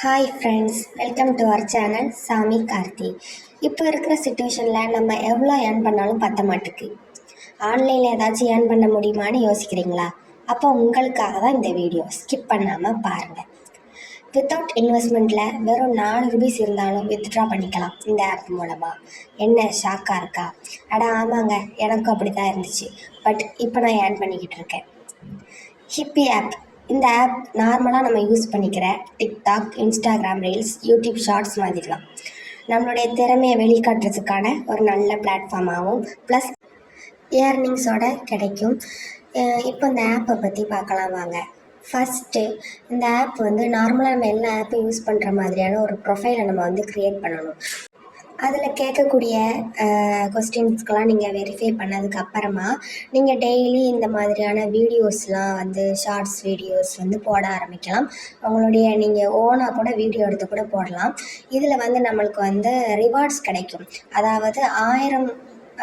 Hi friends welcome to our channel Sami Karthi இப்போ இருக்கிற சுச்சுவேஷனில் நம்ம எவ்வளோ ஏர்ன் பண்ணாலும் பத்த மாட்டுக்கு. ஆன்லைனில் ஏதாச்சும் ஏர்ன் பண்ண முடியுமான்னு யோசிக்கிறீங்களா? அப்போ உங்களுக்காக தான் இந்த வீடியோ ஸ்கிப் பண்ணாமல் பாருங்கள் வித்தவுட் இன்வெஸ்ட்மெண்ட்டில் வெறும் நாலு ருபீஸ் இருந்தாலும் வித்ட்ரா பண்ணிக்கலாம் இந்த ஆப் மூலமாக என்ன ஷாக்காக இருக்கா? அட ஆமாங்க எனக்கும் அப்படி தான் இருந்துச்சு. பட் இப்போ நான் ஏர்ன் பண்ணிக்கிட்டு இருக்கேன். ஹிப்பி ஆப் இந்த ஆப் நார்மலாக நம்ம யூஸ் பண்ணிக்கிற TikTok Instagram reels YouTube shorts மாதிரி தான் நம்மளுடைய திறமையை வெளிக்காட்டுறதுக்கான ஒரு நல்ல பிளாட்ஃபார்மாகவும் ப்ளஸ் இயர்னிங்ஸோட கிடைக்கும். இப்போ இந்த ஆப்பை பற்றி பார்க்கலாம் வாங்க. ஃபஸ்ட்டு இந்த ஆப் வந்து நார்மலாக நம்ம எல்லா ஆப்பையும் யூஸ் பண்ணுற மாதிரியான ஒரு ப்ரொஃபைலை நம்ம வந்து க்ரியேட் பண்ணணும். அதில் கேட்கக்கூடிய கொஸ்டின்ஸ்க்கெலாம் நீங்கள் வெரிஃபை பண்ணதுக்கு அப்புறமா நீங்கள் டெய்லி இந்த மாதிரியான வீடியோஸ்லாம் வந்து ஷார்ட்ஸ் வீடியோஸ் வந்து போட ஆரம்பிக்கலாம். உங்களுடைய நீங்கள் ஓனாக கூட வீடியோ எடுத்து கூட போடலாம். இதில் வந்து நம்மளுக்கு வந்து ரிவார்ட்ஸ் கிடைக்கும். அதாவது ஆயிரம்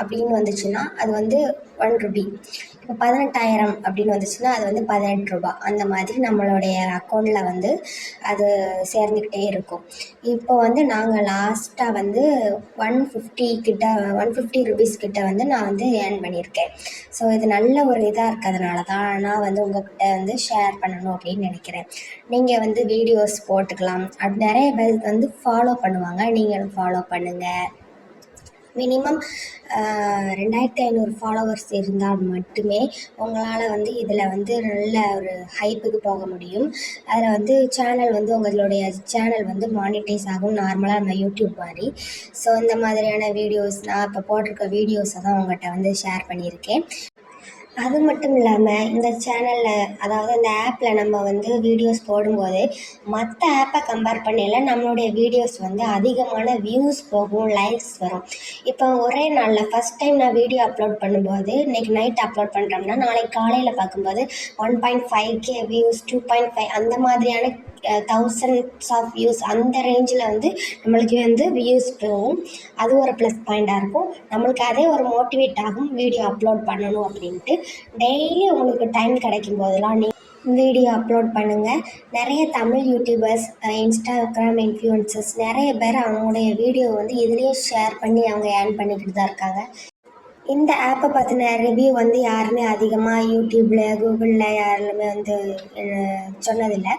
அப்படின்னு வந்துச்சுன்னா அது வந்து ஒன் ருபி இப்போ பதினெட்டாயிரம் அப்படின்னு வந்துச்சுன்னா அது வந்து பதினெட்டு ரூபா. அந்த மாதிரி நம்மளுடைய அக்கௌண்ட்டில் வந்து அது சேர்ந்துக்கிட்டே இருக்கும். இப்போ வந்து நாங்கள் லாஸ்ட்டாக வந்து ஒன் ஃபிஃப்டி கிட்ட ஒன் ஃபிஃப்டி ருபீஸ் கிட்ட வந்து நான் வந்து ஏர்ன் பண்ணியிருக்கேன். ஸோ இது நல்ல ஒரு இதாக இருக்கிறதுனால தான் நான் வந்து உங்கள்கிட்ட வந்து ஷேர் பண்ணணும் அப்படின்னு நினைக்கிறேன். நீங்கள் வந்து வீடியோஸ் போட்டுக்கலாம். அது நிறைய பேர் வந்து ஃபாலோ பண்ணுவாங்க. நீங்களும் ஃபாலோ பண்ணுங்கள் மினிமம் ரெண்டாயிரத்தி ஐநூறு ஃபாலோவர்ஸ் இருந்தால் மட்டுமே உங்களால் வந்து இதில் வந்து நல்ல ஒரு ஹைப்புக்கு போக முடியும். அதில் வந்து சேனல் வந்து உங்களுடைய சேனல் வந்து மானிட்டைஸ் ஆகும் நார்மலாக நம்ம யூடியூப் மாதிரி. ஸோ இந்த மாதிரியான வீடியோஸ் நான் இப்போ போட்டிருக்க வீடியோஸை தான் உங்கள்கிட்ட வந்து ஷேர் பண்ணியிருக்கேன். அது மட்டும் இல்லாமல் இந்த சேனலில் அதாவது இந்த ஆப்பில் நம்ம வந்து வீடியோஸ் போடும்போது மற்ற ஆப்பை கம்பேர் பண்ணியில் நம்மளுடைய வீடியோஸ் வந்து அதிகமான வியூஸ் போகும் லைக்ஸ் வரும். இப்போ ஒரே நாளில் ஃபஸ்ட் டைம் நான் வீடியோ அப்லோட் பண்ணும்போது இன்றைக்கி நைட் அப்லோட் பண்ணுறோம்னா நாளைக்கு காலையில் பார்க்கும்போது one point five K views two point five அந்த மாதிரியான தௌசண்ட்ஸ் ஆஃப் வியூஸ் அந்த ரேஞ்சில் வந்து நம்மளுக்கு வந்து வியூஸ் போகும். அது ஒரு ப்ளஸ் பாயிண்ட்டாக இருக்கும். நம்மளுக்கு அதே ஒரு மோட்டிவேட் ஆகும் வீடியோ அப்லோட் பண்ணணும் அப்படின்ட்டு. டெய்லி உங்களுக்கு டைம் கிடைக்கும் போதெல்லாம் நீ வீடியோ அப்லோட் பண்ணுங்கள் நிறைய தமிழ் யூடியூபர்ஸ் இன்ஸ்டாகிராம் இன்ஃப்ளூயன்சஸ் நிறைய பேர் அவங்களுடைய வீடியோ வந்து இதுலேயே ஷேர் பண்ணி அவங்க ஏர்ன் பண்ணிக்கிட்டு தான் இருக்காங்க. இந்த ஆப்பை பற்றின ரிவ்யூ வந்து யாருமே அதிகமாக யூடியூப்பில் கூகுளில் யாருமே வந்து சொன்னதில்லை.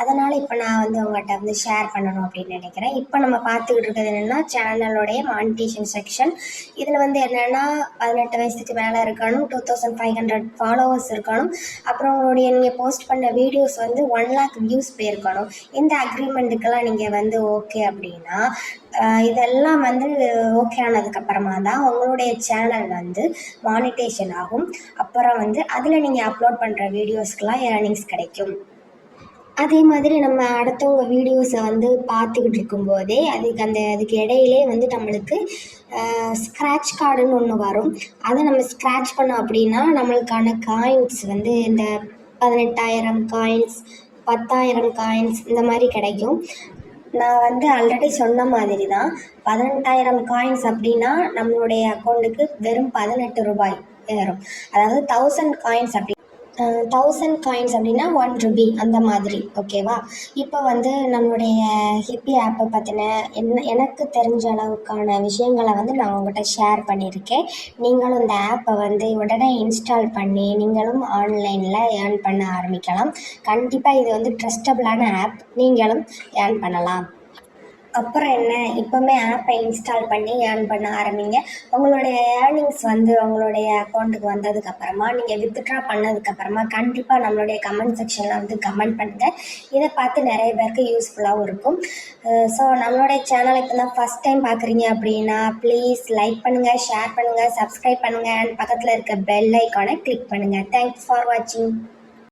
அதனால் இப்போ நான் வந்து உங்கள்கிட்ட வந்து ஷேர் பண்ணணும் அப்படின்னு நினைக்கிறேன். இப்போ நம்ம பார்த்துக்கிட்டு இருக்கிறது என்னென்னா சேனலோடைய மானிட்டேஷன் செக்ஷன் இதில் வந்து என்னென்னா பதினெட்டு வயசுக்கு மேலே இருக்கணும் two thousand five hundred followers இருக்கணும். அப்புறம் உங்களுடைய நீங்கள் போஸ்ட் பண்ண வீடியோஸ் வந்து ஒன் லேக் வியூஸ் போயிருக்கணும். இந்த அக்ரிமெண்ட்டுக்கெல்லாம் நீங்கள் வந்து ஓகே அப்படின்னா இதெல்லாம் வந்து ஓகே ஆனதுக்கப்புறமா தான் உங்களுடைய சேனல் வந்து மானிட்டேஷன் ஆகும். அப்புறம் வந்து அதில் நீங்கள் அப்லோட் பண்ணுற வீடியோஸ்க்கெலாம் ஏர்னிங்ஸ் கிடைக்கும். அதே மாதிரி நம்ம அடுத்தவங்க வீடியோஸை வந்து பார்த்துக்கிட்டு இருக்கும்போதே அதுக்கு அந்த அதுக்கு இடையிலே வந்து நம்மளுக்கு ஸ்க்ராட்ச் கார்டுன்னு ஒன்று வரும். அதை நம்ம ஸ்க்ராட்ச் பண்ணோம் அப்படின்னா நம்மளுக்கான காயின்ஸ் வந்து இந்த பதினெட்டாயிரம் காயின்ஸ் பத்தாயிரம் காயின்ஸ் இந்த மாதிரி கிடைக்கும். நான் வந்து ஆல்ரெடி சொன்ன மாதிரி தான் பதினெட்டாயிரம் காயின்ஸ் அப்படின்னா நம்மளுடைய அக்கௌண்ட்டுக்கு வெறும் பதினெட்டு ரூபாய் வரும் அதாவது தௌசண்ட் காயின்ஸ் அப்படி தௌசண்ட் காயின்ஸ் அப்படின்னா ஒன் ருபி அந்த மாதிரி ஓகேவா இப்போ வந்து நம்மளுடைய ஹிப்பி ஆப்பை பற்றின என்ன எனக்கு தெரிஞ்ச அளவுக்கான விஷயங்களை வந்து நான் உங்கள்கிட்ட ஷேர் பண்ணியிருக்கேன். நீங்களும் இந்த ஆப்பை வந்து உடனே இன்ஸ்டால் பண்ணி நீங்களும் ஆன்லைனில் ஏர்ன் பண்ண ஆரம்பிக்கலாம். கண்டிப்பாக இது வந்து ட்ரஸ்டபுளான ஆப் நீங்களும் ஏர்ன் பண்ணலாம். அப்புறம் என்ன? இப்போவுமே ஆப்பை இன்ஸ்டால் பண்ணி ஏர்ன் பண்ண ஆரம்பிங்க. உங்களுடைய ஏர்னிங்ஸ் வந்து உங்களுடைய அக்கௌண்ட்டுக்கு வந்ததுக்கப்புறமா நீங்கள் வித்ட்ரா பண்ணதுக்கப்புறமா கண்டிப்பாக நம்மளுடைய கமெண்ட் செக்ஷனில் வந்து கமெண்ட் பண்ணுங்கள் இதை பார்த்து நிறைய பேருக்கு யூஸ்ஃபுல்லாகவும் இருக்கும். ஸோ நம்மளுடைய சேனலை இப்போ தான் ஃபஸ்ட் டைம் பார்க்குறீங்க அப்படின்னா ப்ளீஸ் லைக் பண்ணுங்கள் ஷேர் பண்ணுங்கள் சப்ஸ்கிரைப் பண்ணுங்கள் அண்ட் பக்கத்தில் இருக்க பெல் ஐக்கானை கிளிக் பண்ணுங்கள் தேங்க்ஸ் ஃபார் வாட்சிங்